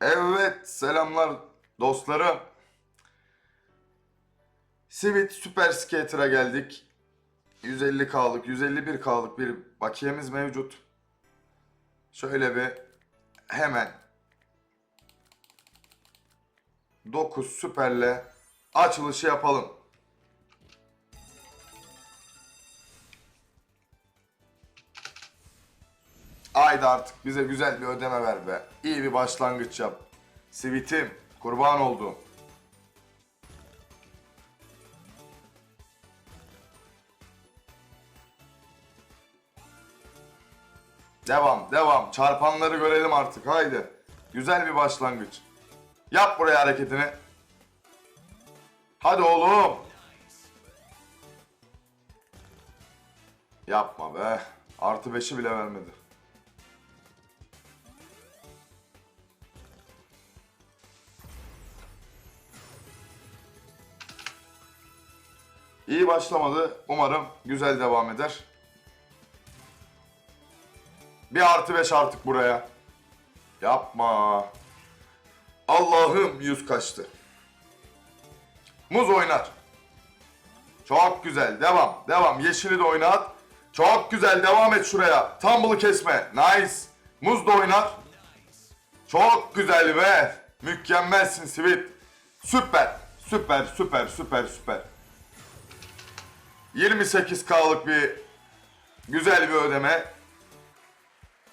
Evet, selamlar dostlarım. Sivit Super Skater'a geldik. 150K'lık, 151K'lık bir bakiyemiz mevcut. Şöyle bir hemen 9 Süper'le açılışı yapalım. Haydi artık bize güzel bir ödeme ver be. İyi bir başlangıç yap. Sivit'im kurban oldum. Devam, devam. Çarpanları görelim artık. Haydi. Güzel bir başlangıç. Yap buraya hareketini. Hadi oğlum. Yapma be. Artı beşi bile vermedi. İyi başlamadı. Umarım güzel devam eder. Bir artı beş artık buraya. Yapma. Allah'ım yüz kaçtı. Muz oynar. Çok güzel. Devam. Devam. Yeşili de oynat. Çok güzel. Devam et şuraya. Tumble'ı kesme. Nice. Muz da oynar. Çok güzel be. Mükemmelsin Sweet. Süper. Süper, süper, süper, süper. 28K'lık bir güzel bir ödeme.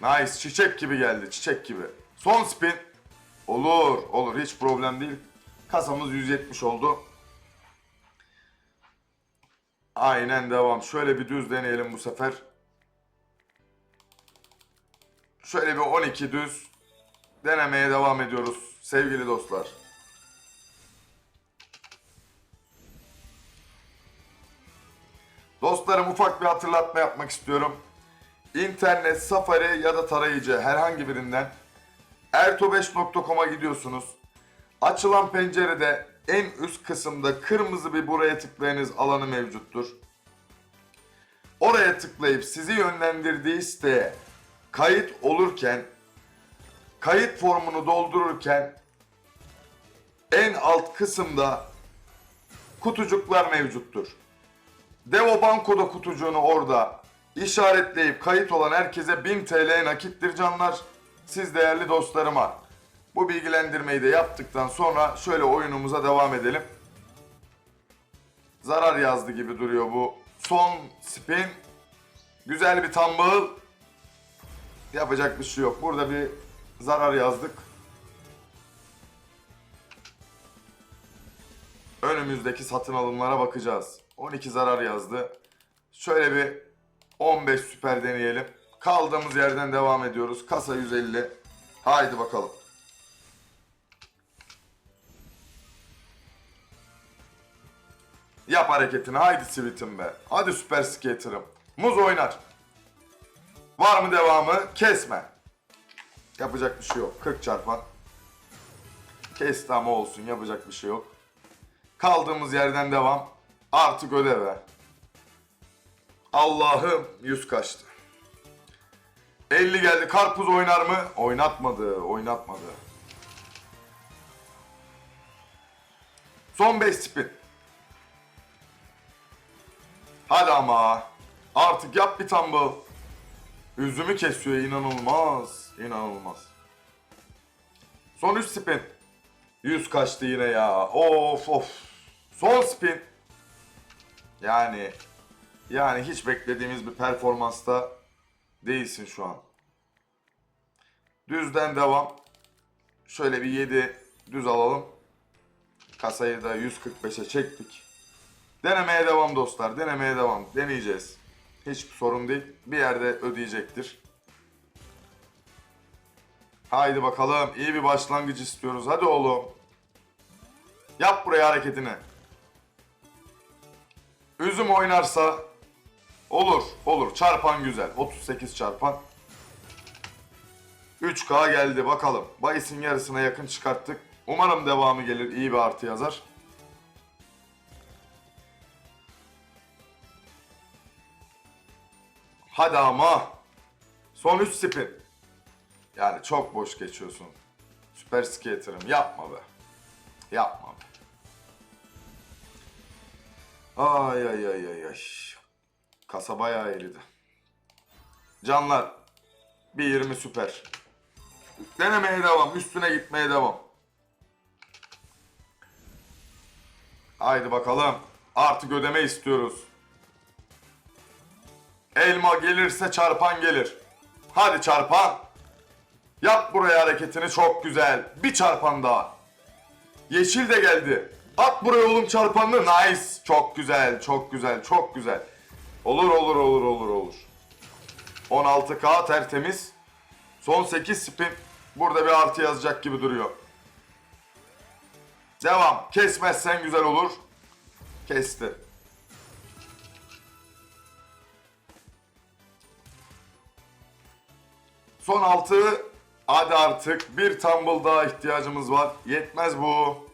Nice. Çiçek gibi geldi. Çiçek gibi. Son spin. Olur. Olur. Hiç problem değil. Kasamız 170 oldu. Aynen devam. Şöyle bir düz deneyelim bu sefer. Şöyle bir 12 düz denemeye devam ediyoruz sevgili dostlar. Dostlarım ufak bir hatırlatma yapmak istiyorum. İnternet, Safari ya da tarayıcı herhangi birinden erto5.com'a gidiyorsunuz. Açılan pencerede en üst kısımda kırmızı bir buraya tıklayınız alanı mevcuttur. Oraya tıklayıp sizi yönlendirdiği siteye kayıt olurken kayıt formunu doldururken en alt kısımda kutucuklar mevcuttur. Devo Banko'da kutucuğunu orada işaretleyip kayıt olan herkese 1000 TL nakittir canlar. Siz değerli dostlarıma bu bilgilendirmeyi de yaptıktan sonra şöyle oyunumuza devam edelim. Zarar yazdı gibi duruyor bu. Son spin. Güzel bir tumble. Yapacak bir şey yok. Burada bir zarar yazdık. Önümüzdeki satın alımlara bakacağız. 12 zarar yazdı. Şöyle bir 15 süper deneyelim. Kaldığımız yerden devam ediyoruz. Kasa 150. Haydi bakalım. Yap hareketini. Haydi Sweet'im be. Hadi süper skater'ım. Muz oynar. Var mı devamı? Kesme. Yapacak bir şey yok. 40 çarpan. Kesti ama olsun. Yapacak bir şey yok. Kaldığımız yerden devam. Artık öde be. Allah'ım yüz kaçtı. 50 geldi. Karpuz oynar mı? Oynatmadı. Oynatmadı. Son 5 spin. Hadi ama. Artık yap bir tumble. Üzümü kesiyor. inanılmaz. İnanılmaz. Son 3 spin. 100 kaçtı yine ya. Of of. Son spin. Yani yani hiç beklediğimiz bir performansta değilsin şu an. Düzden devam. Şöyle bir 7 düz alalım. Kasayı da 145'e çektik. Denemeye devam dostlar. Denemeye devam. Deneyeceğiz. Hiçbir sorun değil. Bir yerde ödeyecektir. Haydi bakalım. İyi bir başlangıç istiyoruz. Hadi oğlum. Yap buraya hareketini. Üzüm oynarsa olur. Olur. Çarpan güzel. 38 çarpan. 3K geldi bakalım. Bayisin yarısına yakın çıkarttık. Umarım devamı gelir. iyi bir artı yazar. Hadi ama. Son 3 spin. Yani çok boş geçiyorsun. Süper skater'ım yapma be. Yapma be. Ay ay ay ay ay. Kasa bayağı eridi. Canlar. Bir 20 süper. Denemeye devam. Üstüne gitmeye devam. Haydi bakalım. Artık ödeme istiyoruz. Elma gelirse çarpan gelir. Hadi çarpan. Yap buraya hareketini çok güzel. Bir çarpan daha. Yeşil de geldi. At buraya oğlum çarpanını. Nice. Çok güzel, çok güzel, çok güzel. Olur, olur, olur, olur, olur. 16K tertemiz. Son 8 spin. Burada bir artı yazacak gibi duruyor. Devam. Kesmezsen güzel olur. Kesti. Son 6. Hadi artık bir tumble daha ihtiyacımız var. Yetmez bu.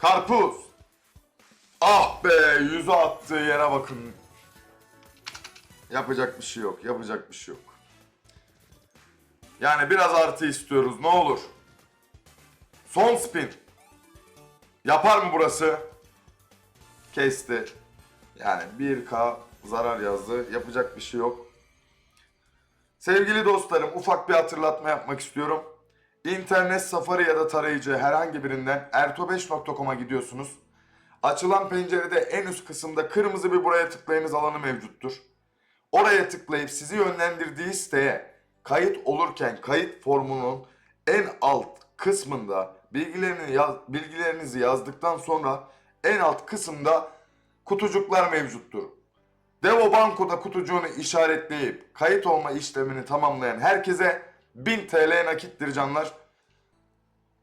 Karpuz. Ah be yüzü attığı yere bakın. Yapacak bir şey yok. Yapacak bir şey yok. Yani biraz artı istiyoruz. Ne olur. Son spin. Yapar mı burası? Kesti. Yani 1K zarar yazdı. Yapacak bir şey yok. Sevgili dostlarım ufak bir hatırlatma yapmak istiyorum. İnternet, Safari ya da tarayıcı herhangi birinden erto5.com'a gidiyorsunuz. Açılan pencerede en üst kısımda kırmızı bir buraya tıklayınız alanı mevcuttur. Oraya tıklayıp sizi yönlendirdiği siteye kayıt olurken kayıt formunun en alt kısmında bilgilerini yaz, bilgilerinizi yazdıktan sonra en alt kısımda kutucuklar mevcuttur. Devo Banko'da kutucuğunu işaretleyip kayıt olma işlemini tamamlayan herkese 1000 TL nakittir canlar.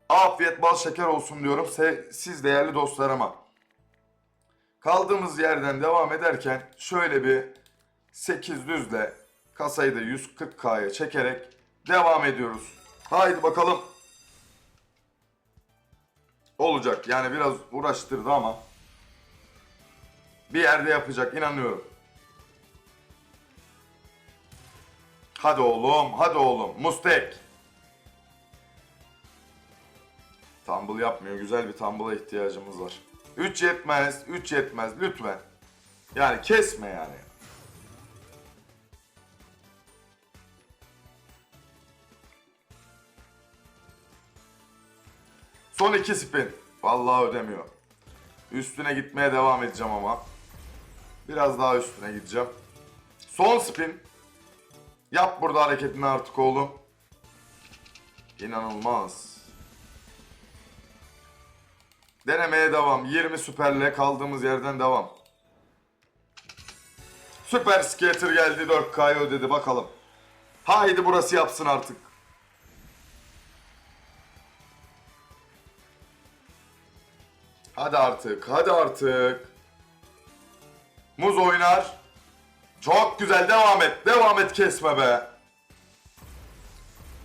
Afiyet bal şeker olsun diyorum siz değerli dostlarıma. Kaldığımız yerden devam ederken şöyle bir 8 düzle kasayı da 140K'ya çekerek devam ediyoruz. Haydi bakalım. Olacak yani biraz uğraştırdı ama bir yerde yapacak inanıyorum. Hadi oğlum, hadi oğlum. Mustek. Tumble yapmıyor. Güzel bir tumble'a ihtiyacımız var. 3 yetmez, 3 yetmez. Lütfen. Yani kesme yani. Son iki spin. Vallahi ödemiyor. Üstüne gitmeye devam edeceğim ama. Biraz daha üstüne gideceğim. Son spin. Yap burada hareketini artık oğlum. İnanılmaz. Denemeye devam. 20 süperle kaldığımız yerden devam. Süper skater geldi 4K'ya ödedi bakalım. Haydi burası yapsın artık. Hadi artık, hadi artık. Muz oynar. Çok güzel devam et. Devam et kesme be.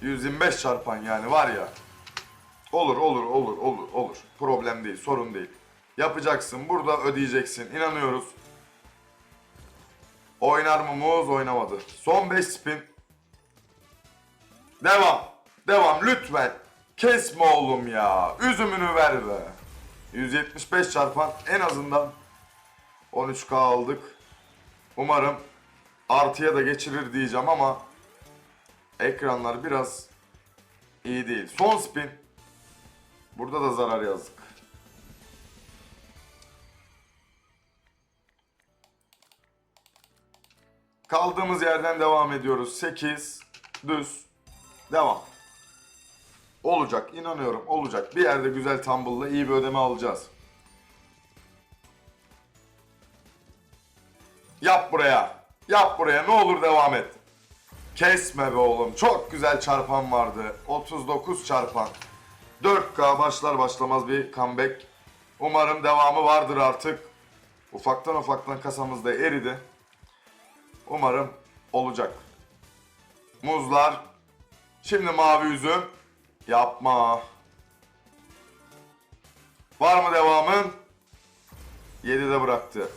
125 çarpan yani var ya. Olur olur olur olur olur. Problem değil sorun değil. Yapacaksın burada ödeyeceksin. İnanıyoruz. Oynar mı muz oynamadı. Son 5 spin. Devam. Devam lütfen. Kesme oğlum ya. Üzümünü ver be. 175 çarpan en azından 13k aldık. Umarım artıya da geçirir diyeceğim ama ekranlar biraz iyi değil. Son spin. Burada da zarar yazdık. Kaldığımız yerden devam ediyoruz. 8 düz devam. Olacak inanıyorum olacak. Bir yerde güzel tumble'la iyi bir ödeme alacağız. Yap buraya. Yap buraya. Ne olur devam et. Kesme be oğlum. Çok güzel çarpan vardı. 39 çarpan. 4K başlar başlamaz bir comeback. Umarım devamı vardır artık. Ufaktan ufaktan kasamızda eridi. Umarım olacak. Muzlar. Şimdi mavi üzüm. Yapma. Var mı devamın? 7'de bıraktı.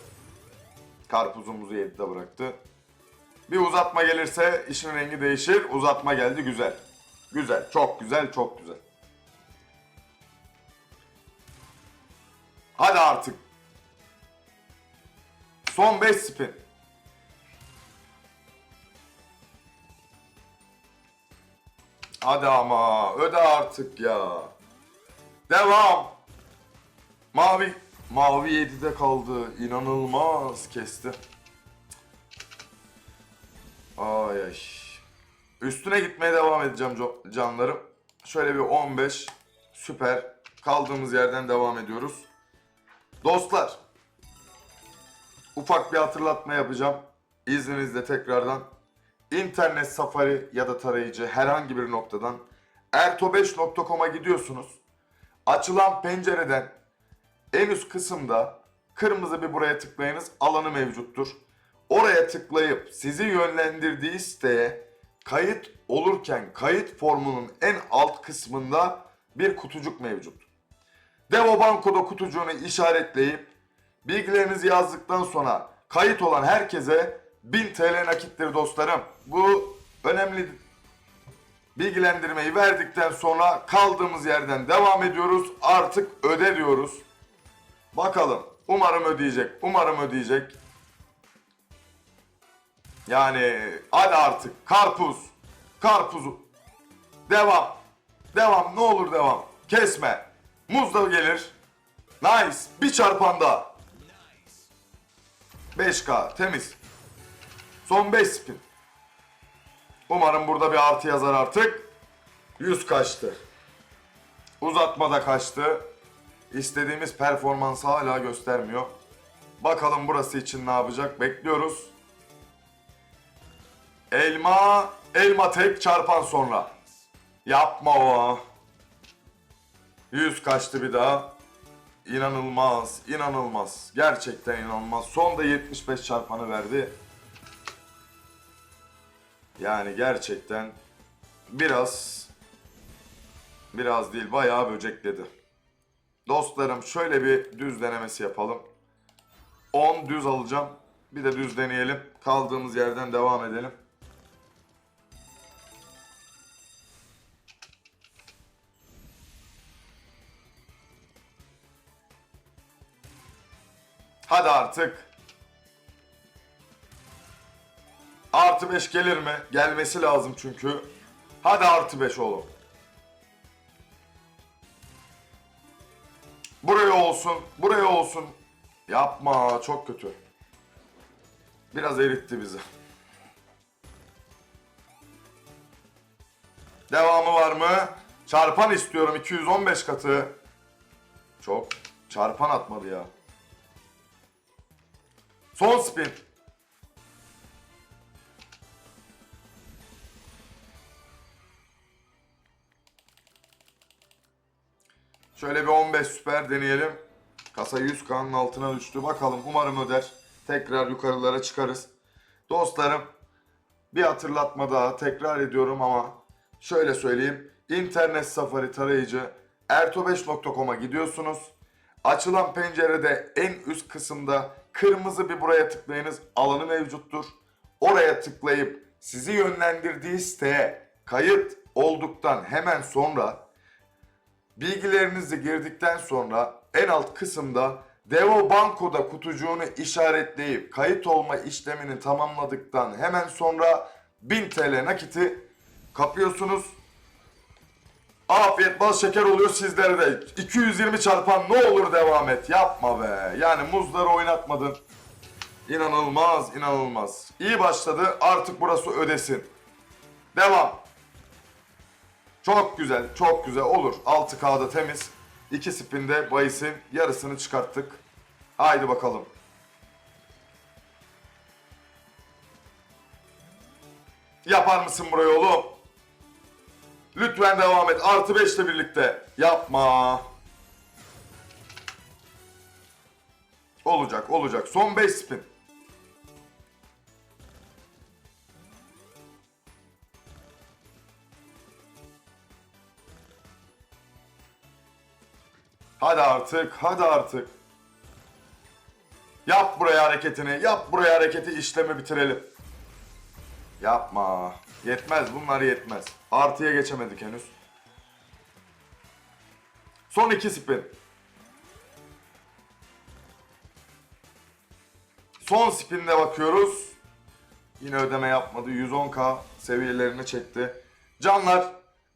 Karpuzumuzu yedide bıraktı. Bir uzatma gelirse işin rengi değişir. Uzatma geldi güzel. Güzel, çok güzel, çok güzel. Hadi artık. Son 5 spin. Hadi ama öde artık ya. Devam. Mavi Mavi 7'de kaldı. İnanılmaz kesti. Ay ay. Üstüne gitmeye devam edeceğim canlarım. Şöyle bir 15. Süper. Kaldığımız yerden devam ediyoruz. Dostlar. Ufak bir hatırlatma yapacağım. İzninizle tekrardan. İnternet safari ya da tarayıcı herhangi bir noktadan erto5.com'a gidiyorsunuz. Açılan pencereden en üst kısımda kırmızı bir buraya tıklayınız alanı mevcuttur. Oraya tıklayıp sizi yönlendirdiği siteye kayıt olurken kayıt formunun en alt kısmında bir kutucuk mevcut. Devo Banko'da kutucuğunu işaretleyip bilgilerinizi yazdıktan sonra kayıt olan herkese 1000 TL nakittir dostlarım. Bu önemli bilgilendirmeyi verdikten sonra kaldığımız yerden devam ediyoruz. Artık öde diyoruz. Bakalım. Umarım ödeyecek. Umarım ödeyecek. Yani hadi artık. Karpuz. Karpuzu. Devam. Devam. Ne olur devam. Kesme. Muz da gelir. Nice. Bir çarpanda. 5K. Temiz. Son 5 spin. Umarım burada bir artı yazar artık. 100 kaçtı. Uzatmada kaçtı. İstediğimiz performansı hala göstermiyor. Bakalım burası için ne yapacak? Bekliyoruz. Elma, elma tek çarpan sonra. Yapma o. 100 kaçtı bir daha. İnanılmaz, inanılmaz. Gerçekten inanılmaz. Son da 75 çarpanı verdi. Yani gerçekten biraz biraz değil bayağı böcekledi. Dostlarım şöyle bir düz denemesi yapalım. 10 düz alacağım. Bir de düz deneyelim. Kaldığımız yerden devam edelim. Hadi artık. Artı 5 gelir mi? Gelmesi lazım çünkü. Hadi artı 5 oğlum. Olsun, buraya olsun. Yapma, çok kötü. Biraz eritti bizi. Devamı var mı? Çarpan istiyorum 215 katı. Çok çarpan atmadı ya. Son spin. Şöyle bir 15 süper deneyelim. Kasa 100K'nın altına düştü. Bakalım umarım öder. Tekrar yukarılara çıkarız. Dostlarım bir hatırlatma daha tekrar ediyorum ama şöyle söyleyeyim. İnternet safari tarayıcı erto5.com'a gidiyorsunuz. Açılan pencerede en üst kısımda kırmızı bir buraya tıklayınız alanı mevcuttur. Oraya tıklayıp sizi yönlendirdiği siteye kayıt olduktan hemen sonra Bilgilerinizi girdikten sonra en alt kısımda Devo Banko'da kutucuğunu işaretleyip kayıt olma işlemini tamamladıktan hemen sonra 1000 TL nakiti kapıyorsunuz. Afiyet bal şeker oluyor sizlere de. 220 çarpan ne olur devam et. Yapma be. Yani muzları oynatmadın. İnanılmaz, inanılmaz. İyi başladı. Artık burası ödesin. Devam. Çok güzel, çok güzel olur. 6K'da temiz. 2 spinde bahisin yarısını çıkarttık. Haydi bakalım. Yapar mısın burayı oğlum? Lütfen devam et. Artı 5 ile birlikte. Yapma. Olacak, olacak. Son 5 spin. Hadi artık, hadi artık. Yap buraya hareketini, yap buraya hareketi, işlemi bitirelim. Yapma. Yetmez, bunlar yetmez. Artıya geçemedik henüz. Son iki spin. Son spinde bakıyoruz. Yine ödeme yapmadı. 110k seviyelerine çekti. Canlar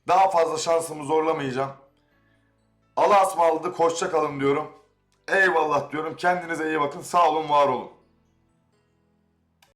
daha fazla şansımı zorlamayacağım. Allah'a ısmarladık. Hoşça kalın diyorum. Eyvallah diyorum. Kendinize iyi bakın. Sağ olun, var olun.